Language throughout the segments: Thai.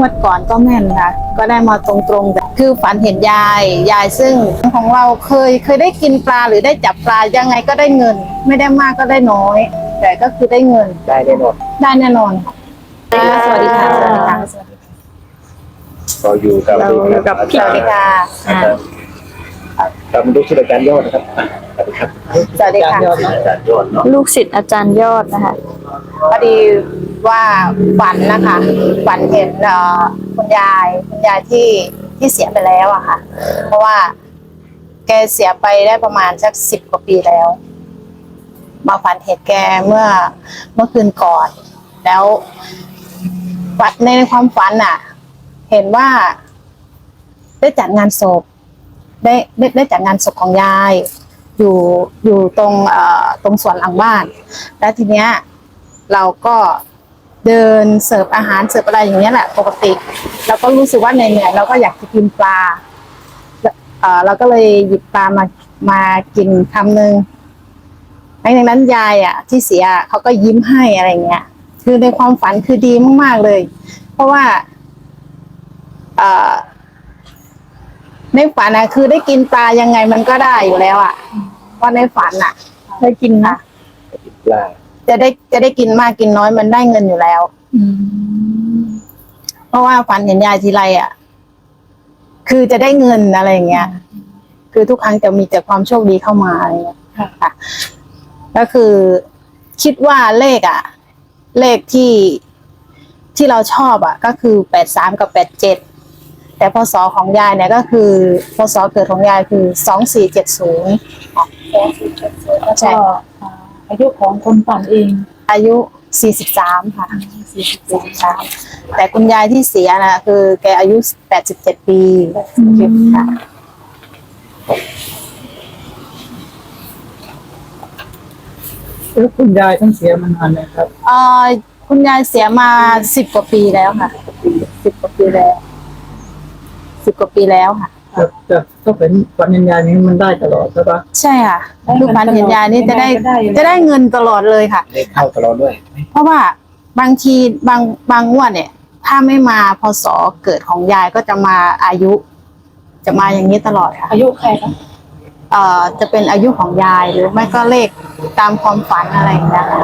งวดก่อนก็แม่นค่ะ ก็ได้มาตรงๆแต่คือฝันเห็นยาย ยายซึ่งของเราเคยเคยได้กินปลาหรือได้จับปลายังไงก็ได้เงิน ไม่ได้มากก็ได้น้อย แต่ก็คือได้เงินได้แน่นอนได้แน่นอนค่ะสวัสดีค่ะสวัสดีค่ะสวัสดีค่ะก็อยู่กับเราอยู่กับพี่ สวัสดีค่ะอาจารย์ครับดูชื่ออาจารย์ยอดนะครับสวัสดีครับสวัสดีค่ะอาจารย์ยอดเนาะลูกศิษย์อาจารย์ยอดนะคะพอดี ว่าฝันนะคะฝันเห็นคุณยายคุณยายที่ที่เสียไปแล้วอะค่ะ เพราะว่าแกเสียไปได้ประมาณสักสิบกว่าปีแล้ว มาฝันเห็นแกเมื่อเมื่อคืนก่อน แล้วฝันในความฝันอะเห็นว่า ได้จัดงานศพได้ได้ได้จัดงานศพของยายอยู่อยู่ตรงเอ่อตรงสวนหลังบ้าน แล้วทีเนี้ยเราก็ เดินเสิร์ฟอาหารเสิร์ฟอะไรอย่างเงี้ยแหละปกติ เราก็รู้สึกว่าเหนื่อยๆเราก็อยากจะกินปลาเออเราก็เลยหยิบปลามามากินคำหนึ่งหลังจากนั้นยายอะ ที่เสียเขาก็ยิ้มให้อะไรเงี้ย คือในความฝันคือดีมากๆเลย เพราะว่าเออในฝันอะคือได้กินปลายังไงมันก็ได้อยู่แล้วอะเพราะในฝันอะได้กินนะกินปลา จะได้จะได้กินมากกินน้อยมันได้เงินอยู่แล้วเพราะว่าฝันเห็นยายทีไรอะ คือจะได้เงินอะไรอย่างเงี้ย คือทุกครั้งจะมีแต่ความโชคดีเข้ามาอะไรเงี้ยค่ะก็คือคิดว่าเลขอะ เลขที่ที่เราชอบอะ ก็คือแปดสามกับแปดเจ็ดแต่พศของยายเนี่ยก็คือพศเกิดของยายคือสองสี่เจ็ดศูนย์แล้วใช่ก็ อ่าอายุของคนฝันเองอายุ 43 ค่ะ 43 แต่คุณยายที่เสียนะคือแกอายุ 87 ปีค่ะแล้วคุณยายต้องเสียมานานเลยครับเอ่อคุณยายเสียมา 10 กว่าปีแล้วค่ะ 10 กว่าปีแล้ว 10 กว่าปีแล้วค่ะ แต่แต่ถ้าเป็นวันยันยายนี้มันได้ตลอดใช่ปะใช่ค่ะลูกพันเห็นยายนี่จะได้จะได้เงินตลอดเลยค่ะเลขเข้าตลอดด้วย เพราะว่าบางทีบางบางงวดเนี่ย ถ้าไม่มาพศเกิดของยายก็จะมาอายุ จะมาอย่างนี้ตลอดค่ะอายุใครนะเอ่อจะเป็นอายุของยายหรือไม่ก็เลขตามความฝันอะไรอย่างเงี้ยค่ะ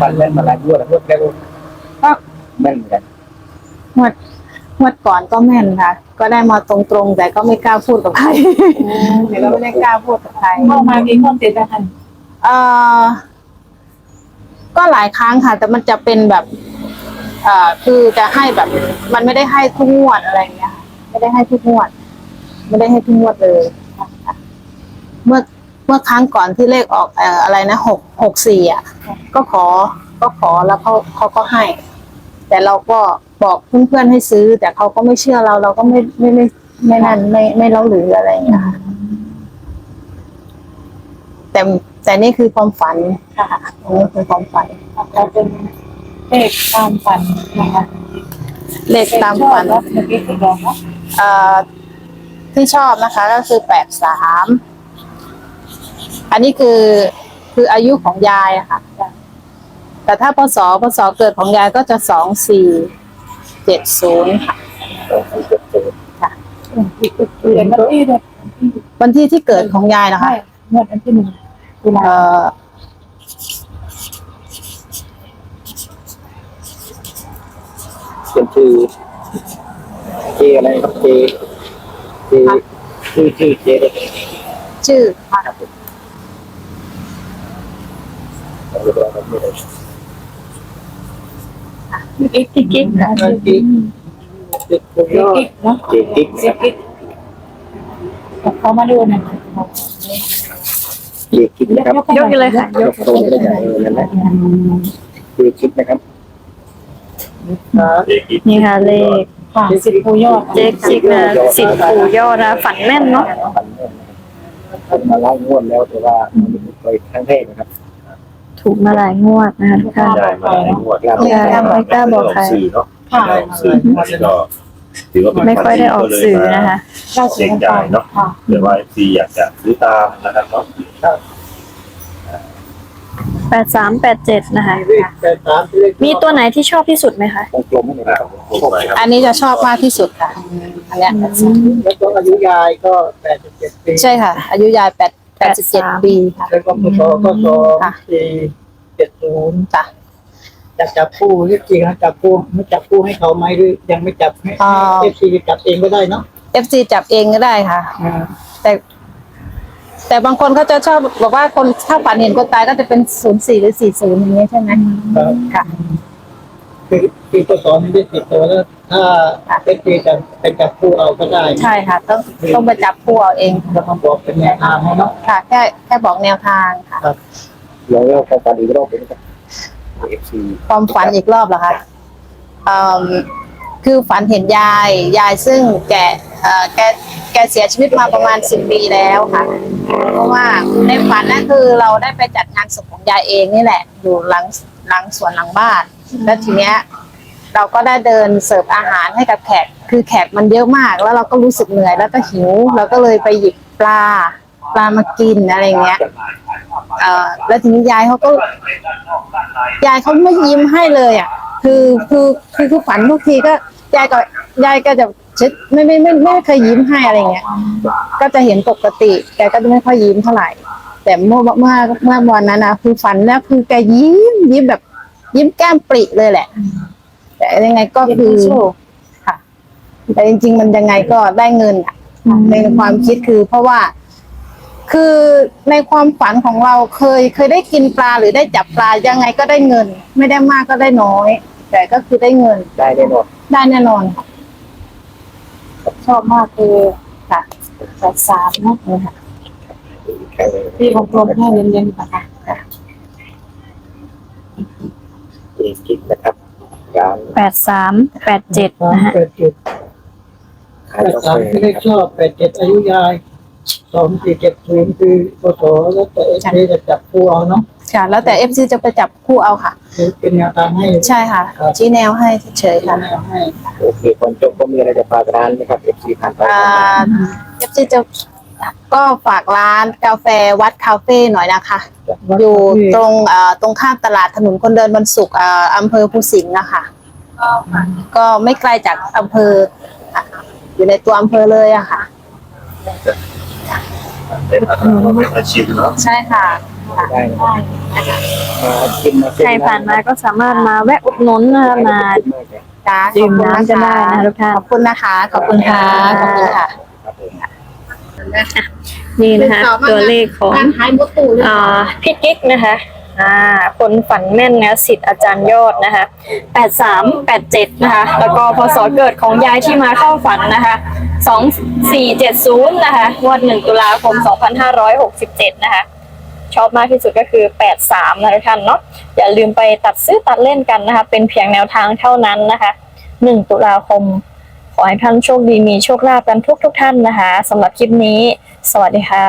ฟันแม่นมาหลายงวดแล้วงวดแล้วก็แม่นเหมือนกันงวด งวดก่อนก็แม่นค่ะ ก็ได้มาตรงๆ แต่ก็ไม่กล้าพูดกับใครแต่ก็ไม่ได้กล้าพูดกับใครเข้ามากี่คนติดแล้วกันเอ่อก็หลายครั้งค่ะ แต่มันจะเป็นแบบเอ่อคือจะให้แบบ มันไม่ได้ให้ทุกงวดอะไรอย่างเงี้ยค่ะไม่ได้ให้ทุกงวด ไม่ได้ให้ทุกงวดเลยค่ะเมื่อเมื่อครั้งก่อนที่เลขออกเอ่ออะไรนะหกหกสี่อะ ก็ขอก็ขอแล้วเขาเขาก็ให้ แต่เราก็ บอกเพื่อนๆให้ซื้อ แต่เขาก็ไม่เชื่อเราเราก็ไม่ไม่ไม่ไม่นั่นไม่ไม่เล่าหรืออะไรอย่างเงี้ยค่ะแต่แต่นี่คือความฝันค่ะอันนี่คือความฝันเราเป็นเลขตามฝันนะคะเลขตามฝันชอบเมื่อกี้ที่บอกว่าเอ่อที่ชอบนะคะ ก็คือแปดสามอันนี้คือคืออายุของยายอะค่ะ แต่ถ้าพศพศเกิดของยายก็จะสองสี่ เจ็ดศูนย์ค่ะเรียนวันที่เลยวันที่ที่เกิดของยายนะคะ ใช่เมื่อวันที่หนึ่งตุลาเอ่อเป็นชื่อเจอะไรครับเจเจชื่อชื่อเจเลยชื่อค่ะ ครับผม เอกิ๊กกิ๊กกิ๊กเอกิ๊ก็กกิ๊กเนาะเจกิ๊กกิ๊กกิ๊กเขามาดูน่อยเจกิ๊กนะครับยกเลยค่ะยกตรงเลยนะเออนั่นแหละเจกิ๊กนะครับนี่ค่ะเลขสิบปูยอดเจ๊จิกนะสิบปู่ยอดนะฝันแม่นเนาะฝันแม่นมาไล่งวดแล้วแต่ว่ามันไม่เคยครั้งแรกนะครับ ถูกมาหลายงวดนะคะทุกท่าน ได้มาหลายงวดแล้วใช่ไม่กล้าบอกใคร สื่อเนาะค่ะไม่ออกสื่อก็ถือว่าเป็นไม่ค่อยได้ออกสื่อนะคะ เก้าสิบเช็คจ่ายเนาะค่ะ เดี๋ยวว่าซีอยากจะซื้อตามนะครับเนาะแปดสามแปดเจ็ดนะคะมีเลขแปดสามเลขมีตัวไหนที่ชอบที่สุดไหมคะ วงกลมให้หน่อยนะครับผมไปครับอันนี้จะชอบมากที่สุดค่ะ อันเนี้ยแล้วก็อายุยายก็แปดสิบเจ็ดปีใช่ค่ะ อายุยายแปด แปดสิบเจ็ดปีค่ะ แล้วก็พศก็สองค่ะสี่เจ็ดศูนย์จ้ะจะจับคู่เรียกจริงนะจับคู่ไม่จับคู่ให้เขาไหมหรือยังไม่จับให้เอฟซีจับเองก็ได้เนาะ FC จับเองก็ได้ค่ะอ่าแต่ แต่บางคนเขาจะชอบบอกว่าคนถ้าฝันเห็นคนตายก็จะเป็นศูนย์สี่หรือสี่ศูนย์อย่างเงี้ยใช่ไหมครับ ค่ะ คือคือพศไม่ได้ติดตัวแล้ว ถ้าเอฟซีจะเป็นจับคู่เอาก็ได้ใช่ค่ะ ต้องต้องไปจับคู่เอาเองแล้วมาบอกเป็นแนวทางให้เนาะค่ะ แค่แค่บอกแนวทางค่ะลองเล่าความฝันอีกรอบหนึงนะครับเอฟซีความฝันอีกรอบเหรอคะเอิ่มคือฝันเห็นยาย ยายซึ่งแกเอ่อแกแกเสียชีวิตมาประมาณสิบปีแล้วค่ะ เพราะว่าในฝันนั่นคือเราได้ไปจัดงานศพของยายเองนี่แหละ อยู่หลังหลังสวนหลังบ้าน แล้วทีเนี้ยเราก็ได้เดินเสิร์ฟอาหารให้กับแขก คือแขกมันเยอะมาก แล้วเราก็รู้สึกเหนื่อยแล้วก็หิว เราก็เลยไปหยิบปลา ปลามากินอะไรเงี้ยเออแล้วทีนี้ยายเขาก็ ยายเขาไม่ยิ้มให้เลยอะ คือคือคือคือฝันทุกทีก็ยายก็ยายก็จะจะไม่ไม่ไม่ไม่เคยยิ้มให้อะไรเงี้ย ก็จะเห็นปกติแกก็จะไม่ค่อยยิ้มเท่าไหร่ แต่เมื่อเมื่อเมื่อวันนั้นนะคือฝันแล้วคือแกยิ้มยิ้มแบบ ยิ้มแก้มปริเลยแหละ แต่ยังไงก็คือค่ะ แต่จริง ๆ มันยังไงก็ได้เงินอะในความคิดคือเพราะว่าคือในความฝันของเราเคยเคยได้กินปลาหรือได้จับปลายังไงก็ได้เงิน ไม่ได้มากก็ได้น้อย แต่ก็คือได้เงิน ได้แน่นอนได้แน่นอนค่ะชอบมากคือค่ะแปดสามเนาะนี่ค่ะแค่เลยที่วงกลมให้เน้นๆนะคะ เองกินนะครับการแปดสามแปดเจ็ดสามนะฮะแปดเจ็ดขายแปดกาสามแฟที่เลขชอบแปดเจ็ดอายุยายสองสี่เจ็ดศูนย์คือพศแล้วแต่เอฟซีจะจับคู่เอาเนาะค่ะ แล้วแต่เอฟซีจะไปจับคู่เอาค่ะคือเป็นแนวทางให้ ใช่ค่ะชี้แนวให้เฉยๆค่ะ แนวให้โอเคคนจบก็มีอะไรจะฝากร้านไหมครับเอฟซีผ่านไปเอฟซีจะ ก็ฝากร้านกาแฟวัดคาเฟ่หน่อยนะคะ อยู่ตรงเอ่อตรงข้ามตลาดถนนคนเดินบรรสุกร์เอ่ออำเภอภูสิงห์นะคะ ก็ไม่ไกลจากอำเภอค่ะอยู่ในตัวอำเภอเลยอะค่ะ เป็นอาชีพเนาะใช่ค่ะได้นะครับมากินมาใครผ่านมาก็สามารถมาแวะอุดหนุนนะคะมา จ้าดื่มน้ำกันได้นะคะทุกท่านขอบคุณนะคะ ขอบคุณค่ะขอบคุณค่ะ ครับผมนี่นะคะตัวเลขของการหายมดตู้เลยอ่าพี่กิ๊กนะคะอ่าคนฝันแม่นนะสิทธิ์อาจารย์ยอดนะคะแปดสามแปดเจ็ดนะคะ แล้วก็พศเกิดของยายที่มาเข้าฝันนะคะสองสี่เจ็ดศูนย์นะคะงวดหนึ่งตุลาคมสองพันห้าร้อยหกสิบเจ็ดนะคะ ชอบมากที่สุดก็คือแปดสามนะทุกท่านเนาะอย่าลืมไปตัดซื้อตัดเล่นกันนะคะ เป็นเพียงแนวทางเท่านั้นนะคะหนึ่งตุลาคม ขอให้ท่านโชคดีมีโชคลาภกันทุกทุกๆท่านนะคะสำหรับคลิปนี้ สวัสดีค่ะ